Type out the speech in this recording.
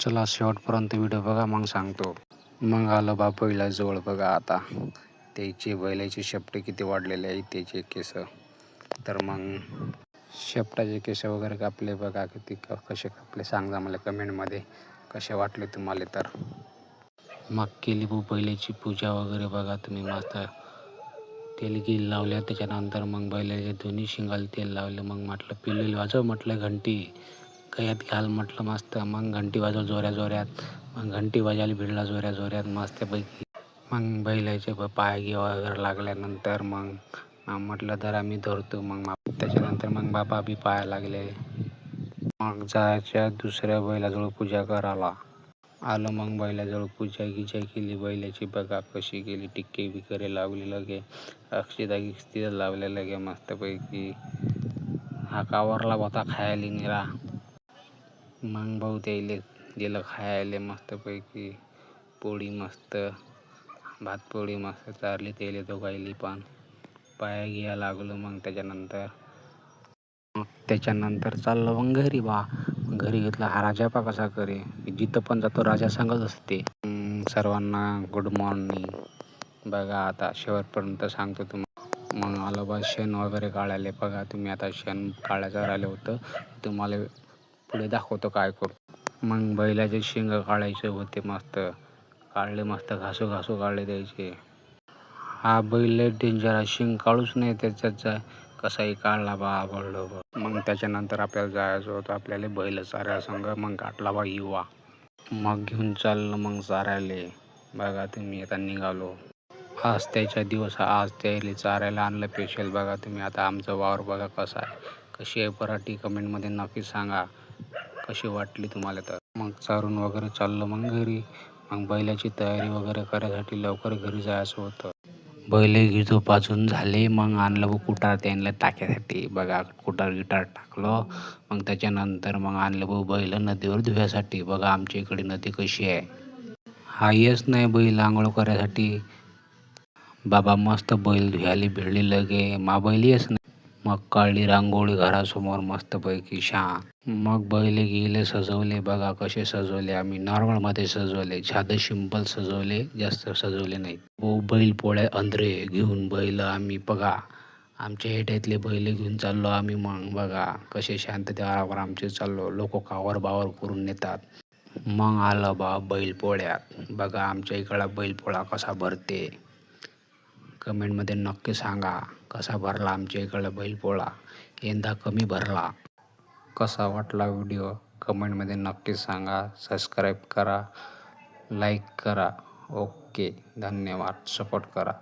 चला शेवटपर्यंत व्हिडिओ बघा मग सांगतो. मग आलं बा जवळ बघा आता. त्याचे बैलाची शेपटे किती वाढलेले आहे त्याचे केस. तर मग शेपटाचे केस वगैरे कापले बघा किती क कसे कापले सांगा मला कमेंटमध्ये. कसे वाटले तुम्हाला तर? मग केली बू बैलाची पूजा वगैरे बघा तुम्ही मस्त. तेल गिल लावल्या त्याच्यानंतर मग बैलाच्या दोन्ही शिंगाला तेल लावलं मग म्हटलं पिल्लू वाजव म्हटलं घंटी. गळ्यात घाल म्हटलं मस्त. मग घंटी वाजव जोऱ्या जोऱ्यात. मग घंटी वाजायला भिडला जोऱ्या जोऱ्यात मस्तपैकी. मग बैलाचे पाय घेवा वगैरे लागल्यानंतर मग म्हटलं तर आम्ही धरतो. मग त्याच्यानंतर मग बाबा बी पाया लागले. मग जायच्या दुसऱ्या बैलाजवळ पूजा करायला. आलं मग बैलाजवळ. पूजा गिजा केली. बैलाची बघा कशी केली टिक्के बिकरे लावली लगे. अक्षिदा गिक्षिदा लावल्या लगे मस्तपैकी. हा कावरला होता खायला निरा. मग भाऊ त्याइले दिलं खायला मस्तपैकी. पोळी मस्त भात पोळी मस्त चारली त्याले दोघायली पण. पाया घ्या लागलो मग त्याच्यानंतर. मग त्याच्यानंतर चाललो मग घरी बा. घरी घेतला हा राजा पा कसा करे. जिथं पण जातो राजा सांगत असते. सर्वांना गुड मॉर्निंग बघा आता शेवटपर्यंत सांगतो तुम्हाला मग आलं बा शेण वगैरे काढायला. बघा तुम्ही आता शेण काढायचं राहिलं होतं. तुम्हाला पुढे दाखवतो काय करतो मग बैलाचे शेंग काढायचे होते मस्त. काढले मस्त घासू घासू काढले द्यायचे हा बैल लय डेंजर आहे. शिंग काढूच नाही त्याच्यात जाय कसाही काढला बा आवडलो बा. मग त्याच्यानंतर आपल्याला जायचं होतं. आपल्याला बैल चाऱ्या संग. मग काटला बा युवा. मग घेऊन चाललं मग चारायले. बघा तुम्ही आता निघालो. आज त्याच्या दिवस आज त्याला चारायला आणलं पेशल बघा तुम्ही आता आमचं वावर बघा कसा आहे. कशी आहे पराठी कमेंटमध्ये नक्की सांगा. कशी वाटली तुम्हाला तर? मग चारून वगैरे चाललं मग घरी. मग बैलाची तयारी वगैरे करायसाठी लवकर घरी जायचं होतं. बैल गिजो पाजून झाले मग आणलं कुटार त्यांना टाक्यासाठी. बघा कुटार गिटार टाकलं. मग त्याच्यानंतर मग आणलं भाऊ बैल नदीवर धुव्यासाठी. बघा आमच्या इकडे नदी कशी आहे. हा येच नाही बैल आंघोळ करायसाठी. बाबा मस्त बैल धुयाले भिडले लगे. मा बैल येच नाही. मग काढली रांगोळी घरासमोर मस्तपैकी छान मग बैले गेले सजवले. बघा कसे सजवले. आम्ही नॉर्मलमध्ये सजवले. साधं सिंपल सजवले जास्त सजवले नाही हो बैल पोळ्या अंधरे घेऊन बैल आम्ही बघा. आमच्या हेट्यातले बैल घेऊन चाललो आम्ही मग. बघा कसे शांततेवर आमचे चाललो. लोक कावर बावर करून नेतात. मग आलं बा बैल पोळ्यात. बघा आमच्या इकडं बैलपोळा कसा भरते. कमेंटमध्ये नक्की सांगा कसा भरला आमच्या इकडला बैलपोळा? यंदा कमी भरला. कसा वाटला व्हिडिओ? कमेंटमध्ये नक्की सांगा. सबस्क्राईब करा लाईक करा. ओके धन्यवाद. सपोर्ट करा.